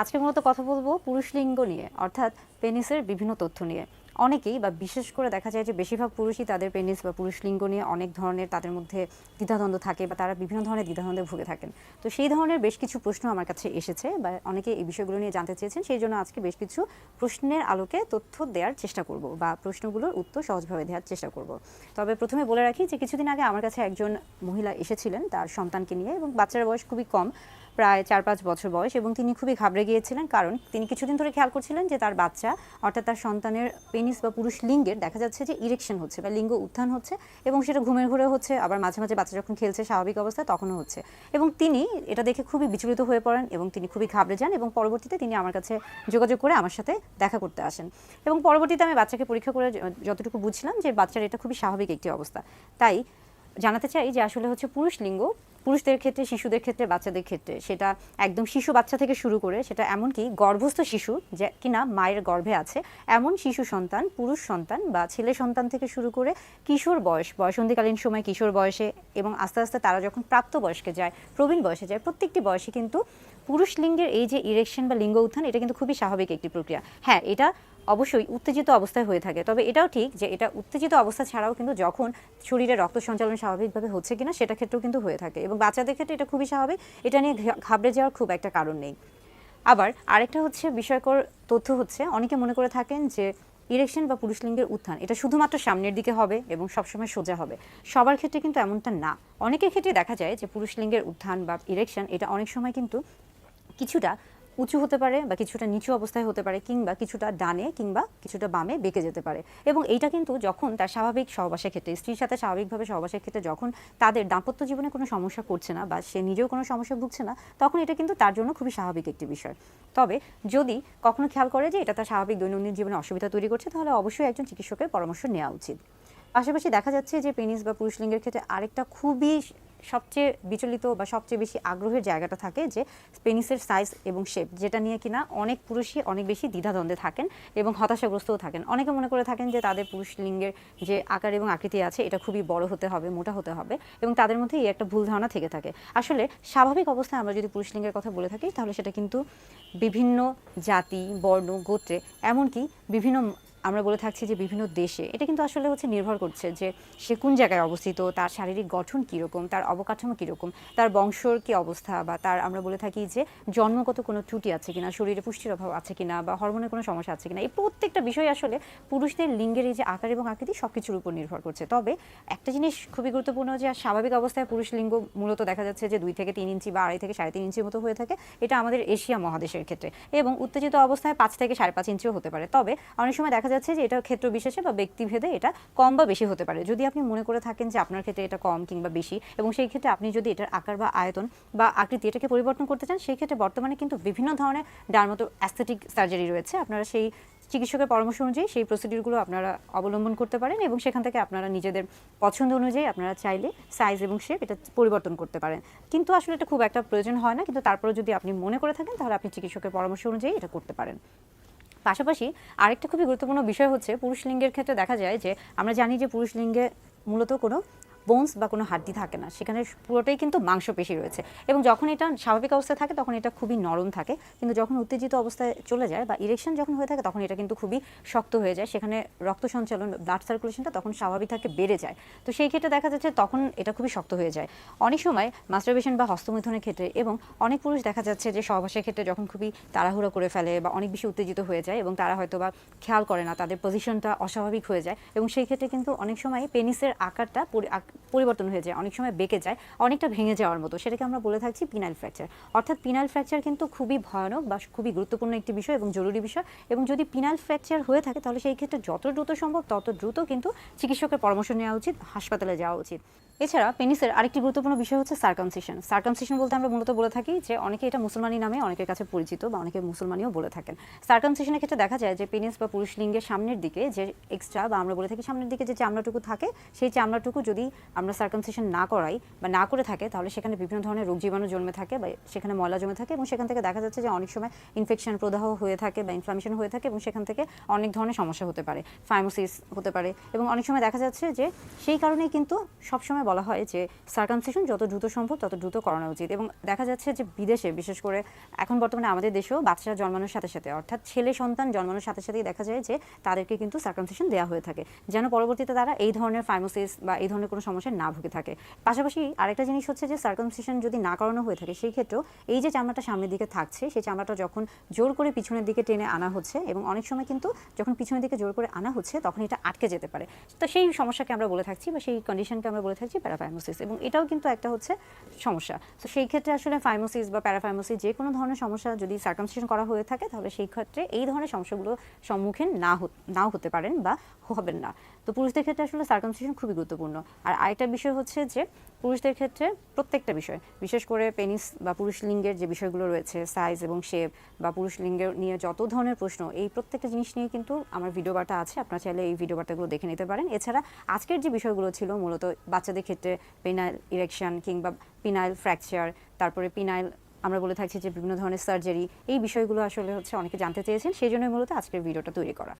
আজকে মূলত কথা বলব পুরুষ লিঙ্গ নিয়ে, অর্থাৎ পেনিসের বিভিন্ন তথ্য নিয়ে। অনেকেই, বা বিশেষ করে দেখা যায় যে বেশিরভাগ পুরুষই তাদের পেনিস বা পুরুষ লিঙ্গ নিয়ে অনেক ধরনের তাদের মধ্যে দ্বিধাদ্বন্দ্ব থাকে বা তারা বিভিন্ন ধরনের দ্বিধাদ্বন্দ্বে ভুগে থাকেন। তো সেই ধরনের বেশ কিছু প্রশ্ন আমার কাছে এসেছে, বা অনেকে এই বিষয়গুলো নিয়ে জানতে চেয়েছেন, সেই জন্য আজকে বেশ কিছু প্রশ্নের আলোকে তথ্য দেওয়ার চেষ্টা করব, বা প্রশ্নগুলোর উত্তর সহজভাবে দেওয়ার চেষ্টা করব। তবে প্রথমে বলে রাখি যে কিছুদিন আগে আমার কাছে একজন মহিলা এসেছিলেন তার সন্তানকে নিয়ে, এবং বাচ্চার বয়স খুবই কম। প্রায় চার পাঁচ বছর বয়স এবং তিনি খুবই ঘাবড়ে গিয়েছিলেন কারণ তিনি কিছুদিন ধরে খেয়াল করছিলেন যে তার বাচ্চা, অর্থাৎ তার সন্তানের পেনিস বা পুরুষ লিঙ্গের দেখা যাচ্ছে যে ইরেকশন হচ্ছে বা লিঙ্গ উত্থান হচ্ছে এবং সেটা ঘুমের ঘুরে হচ্ছে, আবার মাঝে মাঝে বাচ্চা যখন খেলছে স্বাভাবিক অবস্থায় তখনও হচ্ছে। এবং তিনি এটা দেখে খুবই বিচলিত হয়ে পড়েন এবং তিনি খুবই ঘাবড়ে যান এবং পরবর্তীতে তিনি আমার কাছে যোগাযোগ করে আমার সাথে দেখা করতে আসেন। এবং পরবর্তীতে আমি বাচ্চাকে পরীক্ষা করে যতটুকু বুঝলাম যে বাচ্চার এটা খুবই স্বাভাবিক একটি অবস্থা। তাই জানাতে চাই যে আসলে হচ্ছে পুরুষ লিঙ্গ, পুরুষদের ক্ষেত্রে, শিশুদের ক্ষেত্রে, বাচ্চাদের ক্ষেত্রে সেটা একদম শিশু বাচ্চা থেকে শুরু করে সেটা এমনকি গর্ভস্থ শিশু যে কিনা মায়ের গর্ভে আছে, এমন শিশু সন্তান, পুরুষ সন্তান বা ছেলে সন্তান থেকে শুরু করে কিশোর বয়স, বয়সন্ধিকালীন সময় কিশোর বয়সে এবং আস্তে আস্তে তারা যখন প্রাপ্ত বয়স্কে যায়, প্রবীণ বয়সে যায়, প্রত্যেকটি বয়সে কিন্তু পুরুষ লিঙ্গের এই যে ইরেকশন বা লিঙ্গ উত্থান, এটা কিন্তু খুবই স্বাভাবিক একটি প্রক্রিয়া। হ্যাঁ এটা অবশ্যই উত্তেজিত অবস্থায় হয়ে থাকে। তবে এটাও ঠিক যে এটা উত্তেজিত অবস্থা ছাড়াও কিন্তু যখন শরীরে রক্ত সঞ্চালন স্বাভাবিকভাবে হচ্ছে কিনা সেটা ক্ষেত্রেও কিন্তু হয়ে থাকে এবং বাচ্চাদের ক্ষেত্রে এটা খুবই স্বাভাবিক। এটা নিয়ে ঘাবড়ে যাওয়ার খুব একটা কারণ নেই। আবার আরেকটা হচ্ছে বিষয়কর তথ্য হচ্ছে, অনেকে মনে করে থাকেন যে ইরেকশন বা পুরুষ লিঙ্গের উত্থান এটা শুধুমাত্র সামনের দিকে হবে এবং সবসময় সোজা হবে। সবার ক্ষেত্রে কিন্তু এমনটা না। অনেকের ক্ষেত্রে দেখা যায় যে পুরুষ লিঙ্গের উত্থান বা ইরেকশন এটা অনেক সময় কিন্তু কিছুটা উঁচু হতে পারে বা কিছুটা নিচু অবস্থায় হতে পারে কিংবা কিছুটা ডানে কিংবা কিছুটা বামে বেঁকে যেতে পারে। এবং এইটা কিন্তু যখন তার স্বাভাবিক সহবাসের ক্ষেত্রে, স্ত্রীর সাথে স্বাভাবিকভাবে সহবাসের ক্ষেত্রে যখন তাদের দাম্পত্য জীবনে কোনো সমস্যা করছে না বা সে নিজেও কোনো সমস্যা ভুগছে না, তখন এটা কিন্তু তার জন্য খুবই স্বাভাবিক একটি বিষয়। তবে যদি কখনো খেয়াল করে যে এটা তার স্বাভাবিক দৈনন্দিন জীবনে অসুবিধা তৈরি করছে, তাহলে অবশ্যই একজন চিকিৎসকের পরামর্শ নেওয়া উচিত। পাশাপাশি দেখা যাচ্ছে যে পেনিস বা পুরুষ লিঙ্গের ক্ষেত্রে আরেকটা খুবই সবচেয়ে বিচলিত বা সবচেয়ে বেশি আগ্রহের জায়গাটা থাকে যে পেনিসের সাইজ এবং শেপ যেটা নিয়ে কিনা অনেক পুরুষই অনেক বেশি দ্বিধাদ্বন্দ্বে থাকেন এবং হতাশাগ্রস্তও থাকেন। অনেকে মনে করে থাকেন যে তাদের পুরুষ লিঙ্গের যে আকার এবং আকৃতি আছে, এটা খুবই বড় হতে হবে, মোটা হতে হবে এবং তাদের মধ্যে এই একটা ভুল ধারণা থেকে থাকে। আসলে স্বাভাবিক অবস্থায় আমরা যদি পুরুষ লিঙ্গের কথা বলে থাকি, তাহলে সেটা কিন্তু বিভিন্ন জাতি, বর্ণ, গোত্রে, এমনকি বিভিন্ন আমরা বলে থাকছি যে বিভিন্ন দেশে, এটা কিন্তু আসলে হচ্ছে নির্ভর করছে যে সে কোন জায়গায় অবস্থিত, তার শারীরিক গঠন কীরকম, তার অবকাঠামো কীরকম, তার বংশর কী অবস্থা বা তার আমরা বলে থাকি যে জন্মগত কোনো ত্রুটি আছে কিনা, শরীরে পুষ্টির অভাব আছে কিনা বা হরমোনের কোনো সমস্যা আছে কিনা, এই প্রত্যেকটা বিষয় আসলে পুরুষদের লিঙ্গের এই যে আকার এবং আকৃতি সব কিছুর উপর নির্ভর করছে। তবে একটা জিনিস খুবই গুরুত্বপূর্ণ যে স্বাভাবিক অবস্থায় পুরুষ লিঙ্গ মূলত দেখা যাচ্ছে যে দুই থেকে তিন ইঞ্চি বা আড়াই থেকে সাড়ে তিন ইঞ্চির মতো হয়ে থাকে, এটা আমাদের এশিয়া মহাদেশের ক্ষেত্রে এবং উত্তেজিত অবস্থায় পাঁচ থেকে সাড়ে পাঁচ ইঞ্চিও হতে পারে। তবে অনেক সময় দেখা যাচ্ছে যে এটা ক্ষেত্র বিশেষে বা ব্যক্তিভেদে এটা কম বা বেশি হতে পারে। যদি আপনি মনে করে থাকেন যে আপনার ক্ষেত্রে এটা কম কিংবা বেশি এবং সেই ক্ষেত্রে আপনি যদি এটার আকার বা আয়তন বা আকৃতি এটাকে পরিবর্তন করতে চান, সেই ক্ষেত্রে বর্তমানে কিন্তু বিভিন্ন ধরনের ডার্মাটো অ্যাস্থেটিক সার্জারি রয়েছে। আপনারা সেই চিকিৎসকের পরামর্শ অনুযায়ী সেই প্রসিডিউরগুলো আপনারা অবলম্বন করতে পারেন এবং সেখান থেকে আপনারা নিজেদের পছন্দ অনুযায়ী আপনারা চাইলে সাইজ এবং শেপ এটা পরিবর্তন করতে পারেন। কিন্তু আসলে এটা খুব একটা প্রয়োজন হয় না। কিন্তু তারপরে যদি আপনি মনে করে থাকেন, তাহলে আপনি চিকিৎসকের পরামর্শ অনুযায়ী এটা করতে পারেন। পাশাপাশি আরেকটা খুবই গুরুত্বপূর্ণ বিষয় হচ্ছে পুরুষ লিঙ্গের ক্ষেত্রে দেখা যায় যে আমরা জানি যে পুরুষ লিঙ্গে মূলত কোনো বোনস বা কোনো হাড্ডি থাকে না, সেখানে পুরোটাই কিন্তু মাংসপেশি রয়েছে। এবং যখন এটা স্বাভাবিক অবস্থায় থাকে, তখন এটা খুবই নরম থাকে। কিন্তু যখন উত্তেজিত অবস্থায় চলে যায় বা ইরেকশন যখন হয়ে থাকে, তখন এটা কিন্তু খুবই শক্ত হয়ে যায়। সেখানে রক্ত সঞ্চালন ব্লাড সার্কুলেশনটা তখন স্বাভাবিক থাকে, বেড়ে যায়। তো সেই ক্ষেত্রে দেখা যাচ্ছে তখন এটা খুবই শক্ত হয়ে যায়। অনেক সময় মাস্টারবেশন বা হস্তমৈথনের ক্ষেত্রে এবং অনেক পুরুষ দেখা যাচ্ছে যে সহবাসের ক্ষেত্রে যখন খুবই তাড়াহুড়ো করে ফেলে বা অনেক বেশি উত্তেজিত হয়ে যায় এবং তারা হয়তো বা খেয়াল করে না, তাদের পজিশনটা অস্বাভাবিক হয়ে যায়। এবং সেই ক্ষেত্রে কিন্তু অনেক সময় পেনিসের আকারটা পরিবর্তন হয়ে যায়, অনেক সময় বেঁকে যায়, অনেকটা ভেঙে যাওয়ার মতো। সেটাকে আমরা বলে থাকছি পিনাইল ফ্র্যাকচার অর্থাৎ পিনাইল ফ্র্যাকচার কিন্তু খুবই ভয়ানক বা খুবই গুরুত্বপূর্ণ একটি বিষয় এবং জরুরি বিষয়। এবং যদি পিনাইল ফ্র্যাকচার হয়ে থাকে, তাহলে সেই ক্ষেত্রে যত দ্রুত সম্ভব, তত দ্রুত কিন্তু চিকিৎসকের পরামর্শ নেওয়া উচিত, হাসপাতালে যাওয়া উচিত। এছাড়া পেনিসের আরেকটি গুরুত্বপূর্ণ বিষয় হচ্ছে সার্কামসিশন সার্কামসিশন বলতে আমরা মূলত বলে থাকি যে অনেকে এটা মুসলমানি নামে, অনেকের কাছে পরিচিত বা অনেকে মুসলমানিও বলে থাকেন। সার্কামসিশনের ক্ষেত্রে দেখা যায় যে পেনিস বা পুরুষ লিঙ্গের সামনের দিকে যে এক্সট্রা বা আমরা বলে থাকি সামনের দিকে যে চামড়াটুকু থাকে, সেই চামড়াটুকু যদি আমরা সার্কামসিশন না করাই বা না করে থাকে, তাহলে সেখানে বিভিন্ন ধরনের রোগ জীবাণু জন্মে থাকে বা সেখানে ময়লা জমে থাকে এবং সেখান থেকে দেখা যাচ্ছে যে অনেক সময় ইনফেকশন প্রদাহ হয়ে থাকে বা ইনফ্লামেশন হয়ে থাকে এবং সেখান থেকে অনেক ধরনের সমস্যা হতে পারে ফাইমোসিস হতে পারে এবং অনেক সময় দেখা যাচ্ছে যে সেই কারণেই কিন্তু সবসময় বলা হয় যে সার্কামসিশন যত দ্রুত সম্ভব তত দ্রুত করানো উচিত। এবং দেখা যাচ্ছে যে বিদেশে, বিশেষ করে এখন বর্তমানে আমাদের দেশেও বাচ্চারা জন্মানোর সাথে সাথে, অর্থাৎ ছেলে সন্তান জন্মানোর সাথে সাথেই দেখা যায় যে তাদেরকে কিন্তু সার্কামসিশন দেওয়া হয়ে থাকে। যেন পরবর্তীতে তারা এই ধরনের ফাইমোসিস বা এই ধরনের কোনো সমস্যায় না ভুগে থাকে। পাশাপাশি আরেকটা জিনিস হচ্ছে যে সার্কামসিশন যদি না করানো হয়ে থাকে, সেই ক্ষেত্রেও এই যে চামড়াটা সামনের দিকে থাকছে, সেই চামড়াটা যখন জোর করে পিছনের দিকে টেনে আনা হচ্ছে এবং অনেক সময় কিন্তু যখন পিছনের দিকে জোর করে আনা হচ্ছে, তখন এটা আটকে যেতে পারে। তো সেই সমস্যাকে আমরা বলে থাকছি বা সেই কন্ডিশনকে আমরা বলে থাকছি প্যারাফাইমোসিস এবং এটাও কিন্তু একটা হচ্ছে সমস্যা। তো সেই ক্ষেত্রে আসলে ফাইমোসিস বা প্যারাফাইমোসিস যে কোনো ধরনের সমস্যা যদি সার্কামসিশন করা হয়ে থাকে, তাহলে সেই ক্ষেত্রে এই ধরনের সমস্যাগুলো সম্মুখীন না নাও হতে পারেন বা হবেন না। তো পুরুষদের ক্ষেত্রে আসলে সার্কামসিশন খুবই গুরুত্বপূর্ণ। আর আরেকটা বিষয় হচ্ছে যে পুরুষদের ক্ষেত্রে প্রত্যেকটা বিষয়, বিশেষ করে পেনিস বা পুরুষ লিঙ্গের যে বিষয়গুলো রয়েছে সাইজ এবং শেপ বা পুরুষ লিঙ্গের নিয়ে যত ধরনের প্রশ্ন, এই প্রত্যেকটা জিনিস নিয়ে কিন্তু আমার ভিডিও বার্তা আছে, আপনারা চাইলে এই ভিডিও বার্তাগুলো দেখে নিতে পারেন। এছাড়া আজকের যে বিষয়গুলো ছিল, মূলত বাচ্চাদের ক্ষেত্রে পেনাইল ইরেকশন কিংবা পিনাইল ফ্র্যাকচার তারপরে পিনাইল আমরা বলে থাকছি যে বিভিন্ন ধরনের সার্জারি এই বিষয়গুলো আসলে হচ্ছে অনেকে জানতে চেয়েছেন, সেই জন্যই মূলত আজকের ভিডিওটা তৈরি করা।